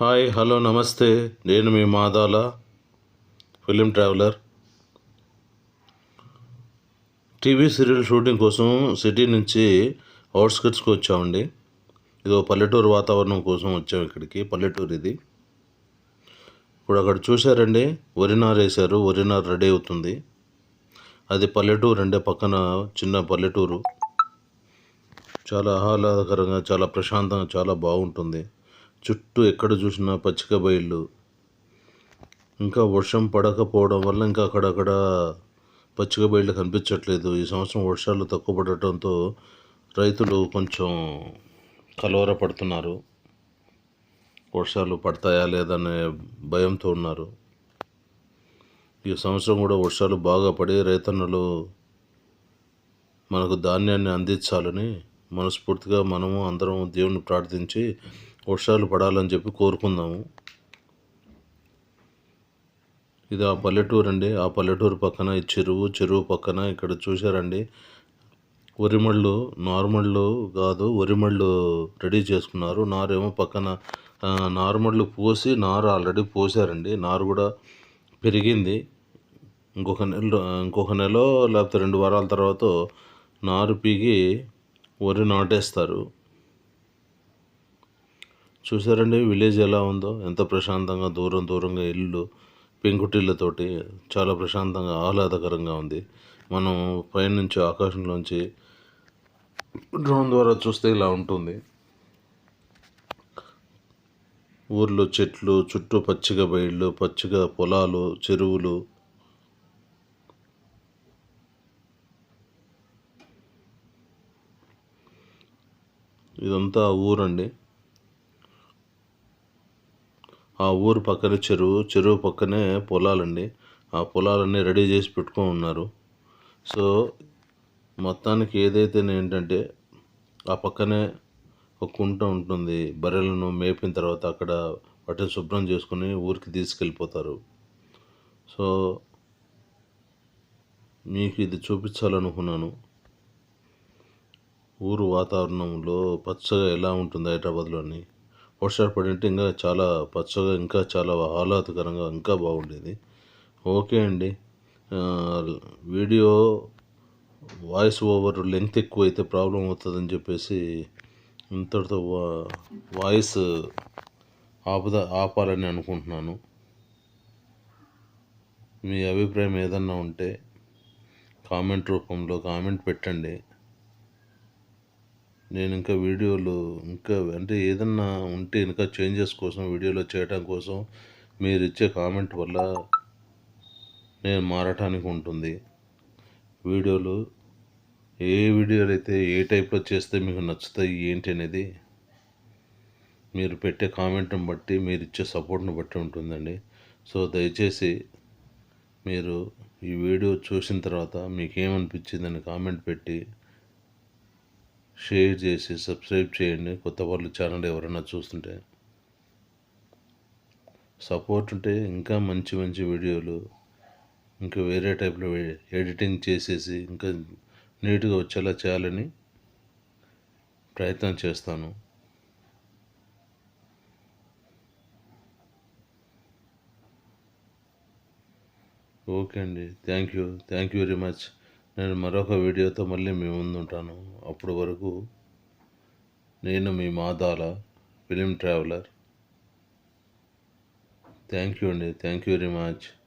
Hi hello నమస్తే. నేను మీ Madala film traveller. TV serial shooting కోసం సిటీ నుంచి అవుట్స్కట్స్కి వచ్చామండి. ఇది పల్లెటూరు వాతావరణం కోసం వచ్చాము ఇక్కడికి పల్లెటూరు ఇది. ఇప్పుడు అక్కడ చూశారండి వరినారు వేశారు వరినారు రెడీ అవుతుంది. అది పల్లెటూరు అంటే పక్కన చిన్న పల్లెటూరు. చాలా ఆహ్లాదకరంగా చాలా ప్రశాంతంగా చాలా బాగుంటుంది. చుట్టూ ఎక్కడ చూసినా పచ్చిక బయళ్ళు. ఇంకా వర్షం పడకపోవడం వల్ల ఇంకా అక్కడక్కడ పచ్చిక బయళ్ళు కనిపించట్లేదు. ఈ సంవత్సరం వర్షాలు తక్కువ పడటంతో రైతులు కొంచెం కలవరపడుతున్నారు వర్షాలు పడతాయా లేదనే భయంతో ఉన్నారు. ఈ సంవత్సరం కూడా వర్షాలు బాగా పడి రైతన్నలు మనకు ధాన్యాన్ని అందించాలని మనస్ఫూర్తిగా మనము అందరం దేవుని ప్రార్థించి వర్షాలు పడాలని చెప్పి కోరుకుందాము. ఇది ఆ పల్లెటూరు అండి. ఆ పల్లెటూరు పక్కన ఈ చెరువు చెరువు పక్కన ఇక్కడ చూశారండి. వరిమళ్ళు నార్మళ్ళు కాదు వరిమళ్ళు రెడీ చేసుకున్నారు. నారేమో పక్కన నార్మళ్ళు పోసి నారు ఆల్రెడీ పోసారండి నారు కూడా పెరిగింది. ఇంకొక నెల ఇంకొక నెల లేకపోతే రెండు వారాల తర్వాత నారు పీగి వరి నాటేస్తారు. చూసారండి విలేజ్ ఎలా ఉందో? ఎంత ప్రశాంతంగా దూరం దూరంగా ఇల్లు పెంకుటిళ్ళతోటి చాలా ప్రశాంతంగా ఆహ్లాదకరంగా ఉంది. మనం పైనుంచి ఆకాశంలోంచి డ్రోన్ ద్వారా చూస్తే ఇలా ఉంటుంది. ఊర్లో చెట్లు చుట్టూ పచ్చిక బయళ్ళు పచ్చిక పొలాలు చెరువులు. ఇదంతా ఊరండి. ఆ ఊరు పక్కనే చెరువు చెరువు పక్కనే పొలాలండి. ఆ పొలాలన్నీ రెడీ చేసి పెట్టుకొని ఉన్నారు. సో మొత్తానికి ఏదైతే ఏంటంటే ఆ పక్కనే ఒక కుంట ఉంటుంది. బర్రెలను మేపిన తర్వాత అక్కడ వాటిని శుభ్రం చేసుకుని ఊరికి తీసుకెళ్ళిపోతారు. సో మీకు ఇది చూపించాలనుకున్నాను. ఊరు వాతావరణంలో పచ్చగా ఎలా ఉంటుంది హైదరాబాద్లోని? వర్షాలు పడింటే ఇంకా చాలా పచ్చగా ఇంకా చాలా ఆహ్లాదకరంగా ఇంకా బాగుండేది. ఓకే అండి. వీడియో వాయిస్ ఓవర్ లెంత్ ఎక్కువ అయితే ప్రాబ్లం అవుతుందని చెప్పేసి ఇంతటితో వా- వాయిస్ ఆపుదా ఆపాలని అనుకుంటున్నాను. మీ అభిప్రాయం ఏదన్నా ఉంటే కామెంట్ రూపంలో కామెంట్ పెట్టండి. నేను ఇంకా వీడియోలు ఇంకా అంటే ఏదన్నా ఉంటే ఇంకా చేంజెస్ కోసం వీడియోలో చేయటం కోసం మీరు ఇచ్చే కామెంట్ వల్ల నేను మారటానికి ఉంటుంది. వీడియోలు ఏ వీడియోలు అయితే ఏ టైప్లో చేస్తే మీకు నచ్చుతాయి ఏంటి అనేది మీరు పెట్టే కామెంట్ని బట్టి మీరు ఇచ్చే సపోర్ట్ని బట్టి ఉంటుందండి. సో దయచేసి మీరు ఈ వీడియో చూసిన తర్వాత మీకేమనిపించింది కామెంట్ పెట్టి షేర్ చేసి సబ్స్క్రైబ్ చేయండి. కొత్త వాళ్ళు ఛానల్ ఎవరైనా చూస్తుంటే సపోర్ట్ ఉంటే ఇంకా మంచి మంచి వీడియోలు ఇంకా వేరే టైప్లో ఎడిటింగ్ చేసేసి ఇంకా నీట్గా వచ్చేలా చేయాలని ప్రయత్నం చేస్తాను. ఓకే అండి. Thank you. Thank you very much. నేను మరొక వీడియోతో మళ్ళీ మీ ముందు ఉంటాను అప్పటి వరకు నేను మీ Madala film traveller. Thank you అండి. Thank you very much.